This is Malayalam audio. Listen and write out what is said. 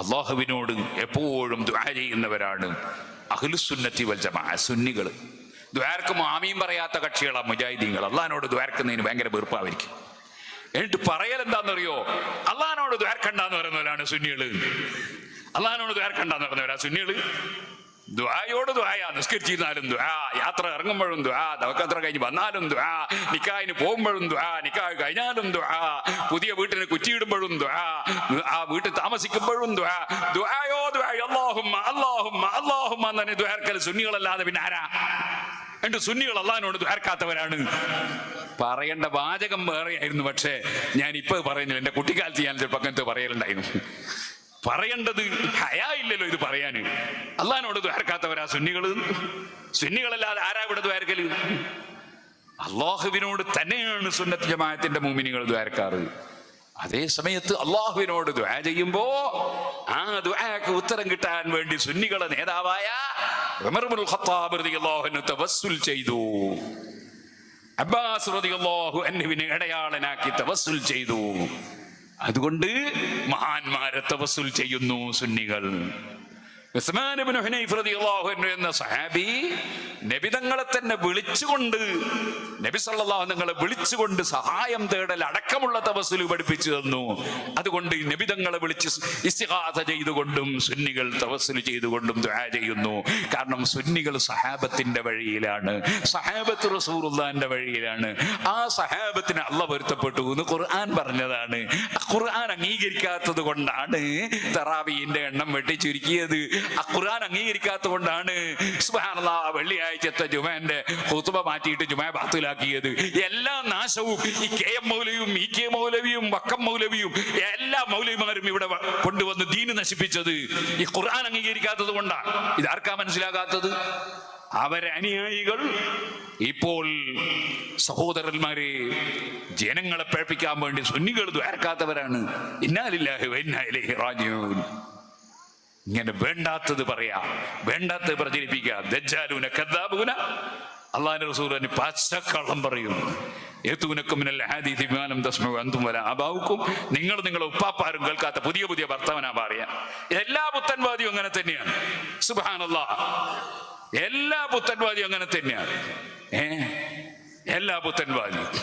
അള്ളാഹുവിനോട് എപ്പോഴും ദ്വാ ചെയ്യുന്നവരാണ് അഖിലുസുന്നത്തി വൽ ജമാ സുന്നികൾ ദ്വാർക്ക് മാമിയും പറയാത്ത കക്ഷികളാണ് മുജാഹിദീങ്ങൾ. അള്ളഹാനോട് ദ്വാർക്കുന്നതിന് ഭയങ്കര വെറുപ്പായിരിക്കും. എന്നിട്ട് പറയൽ എന്താണെന്നറിയോ അള്ളഹാനോട് ദ്വാർക്കണ്ടെന്ന് പറയുന്നവരാണ് സുന്നികൾ. അള്ളഹാനോട് ദ്വാർക്കണ്ടെന്ന് പറയുന്നവരാ സുന്നികൾ. ദ്വായോട് ദ്വായ നിസ്കരിച്ചിരുന്നാലും ദ്വാ യാത്ര ഇറങ്ങുമ്പോഴും ദ്വാ ദവക്കത്ര കഴിഞ്ഞ് വന്നാലും ദ്വാ നിക്കാഹിന് പോകുമ്പോഴും ദ്വാ നിക്കാഹ് കഴിഞ്ഞാലും ദ്വാ പുതിയ വീട്ടിന് കുറ്റിയിടുമ്പോഴും ദ്വാ ആ വീട്ടിൽ താമസിക്കുമ്പോഴും ദ്വാ ദ്വായോ ദ്വായ അല്ലാഹുമ്മ അല്ലാഹുമ്മ എന്ന് തന്നെ ദ്വാർക്കൽ സുന്നികളല്ലാതെ പിന്നെ ആരാ? എന്റെ സുന്നികൾ അള്ളഹാനോട് ദ്വാർക്കാത്തവരാണ് പറയേണ്ട വാചകം വേറെയായിരുന്നു പക്ഷേ ഞാൻ ഇപ്പൊ പറയുന്നില്ല എന്റെ കുട്ടിക്കാലത്ത് ഞാൻ ചിലപ്പോൾ അങ്ങനത്തെ പറയലുണ്ടായിരുന്നു. പറയേണ്ടത് ഹയാ ഇല്ലല്ലോ ഇത് പറയാന്. അള്ളഹാനോട് ദ്വാരക്കാത്തവരാ സുന്നികൾ. സുന്നികളല്ലാതെ ആരാ ഇവിടെ ദ്വാരക്കൽ അള്ളാഹുവിനോട് തന്നെയാണ് സുന്നത്ത് ജമാഅത്തിന്റെ മൂമിനികൾ ദ്വാരക്കാറ് അതേ സമയത്ത് അള്ളാഹുവിനോട് ദ്വാ ചെയ്യുമ്പോ ആ ദ്വാക്ക് ഉത്തരം കിട്ടാൻ വേണ്ടി സുന്നികളെ നേതാവായ തവസ്സുൽ ചെയ്തു. അബ്ബാസ് റളിയല്ലാഹു അൻഹുവിനെ ഇടയാളനാക്കി തവസ്സുൽ ചെയ്തു. അതുകൊണ്ട് മഹാന്മാരെ തവസ്സുൽ ചെയ്യുന്നു സുന്നികൾ. എന്ന സഹാബി നബി തങ്ങളെ തന്നെ വിളിച്ചുകൊണ്ട് നബി സല്ലല്ലാഹു തങ്ങളെ വിളിച്ചുകൊണ്ട് സഹായം തേടൽ അടക്കമുള്ള തപസ്സിൽ പഠിപ്പിച്ചു തന്നു. അതുകൊണ്ട് നബിതങ്ങളെ നബി തങ്ങളെ വിളിച്ച് ഇസ്തിഹാസ ചെയ്തുകൊണ്ടും സുന്നികൾ തപസ്സിൽ ചെയ്തുകൊണ്ടും ദുആ ചെയ്യുന്നു. കാരണം സുന്നികൾ സഹാബത്തിന്റെ വഴിയിലാണ് സഹാബത്ത് റസൂലുള്ളാന്റെ വഴിയിലാണ്. ആ സഹാബത്തിന് അള്ള പൊരുത്തപ്പെട്ടു എന്ന് ഖുർആൻ പറഞ്ഞതാണ്. ഖുർആൻ അംഗീകരിക്കാത്തത് കൊണ്ടാണ് തറാവിന്റെ എണ്ണം വെട്ടി ചുരുക്കിയത്. ഖുർആൻ അംഗീകരിക്കാത്തത് കൊണ്ടാണ് സുബ്ഹാനല്ലാഹ് വെള്ളിയാഴ്ചത്തെ ജുമാന്റെ ഹുത്തുബ മാറ്റിയിട്ട് ജുമാ ബാത്തിലാക്കിയത്. എല്ലാ നാശവും ഈ കെ എം മൗലവിയും ഇ കെ മൗലവിയും വക്കം മൗലവിയും എല്ലാ മൗലവിമാരും ഇവിടെ കൊണ്ടുവന്ന് ദീന് നശിപ്പിച്ചത്. ഈ ഖുർആൻ അംഗീകരിക്കാത്തത് കൊണ്ടാണ് ഇതാർക്കാ മനസ്സിലാകാത്തത്? അവരെ അനുയായികൾ. ഇപ്പോൾ സഹോദരന്മാരെ ജനങ്ങളെ പഴപ്പിക്കാൻ വേണ്ടി സുന്നികൾ ദ്വാരക്കാത്തവരാണ്. ഇന്നാലില്ലാഹി വ ഇന്നാ ഇലൈഹി റാജിഊൻ. ഇങ്ങനെ വേണ്ടാത്തത് പറയാ. വേണ്ടാത്തത് പ്രചരിപ്പിക്കുക. ദജ്ജാലൂന പച്ചക്കള്ളം പറയും. നിങ്ങൾ നിങ്ങളെ ഉപ്പാപ്പാരും കേൾക്കാത്ത പുതിയ പുതിയ വർത്തമാനാ പറയാ. എല്ലാ പുത്തൻവാദിയും അങ്ങനെ തന്നെയാണ്. സുബ്ഹാനല്ലാഹ് എല്ലാ പുത്തൻവാദിയും അങ്ങനെ തന്നെയാണ്. ഏ? എല്ലാ പുത്തൻവാദിയും.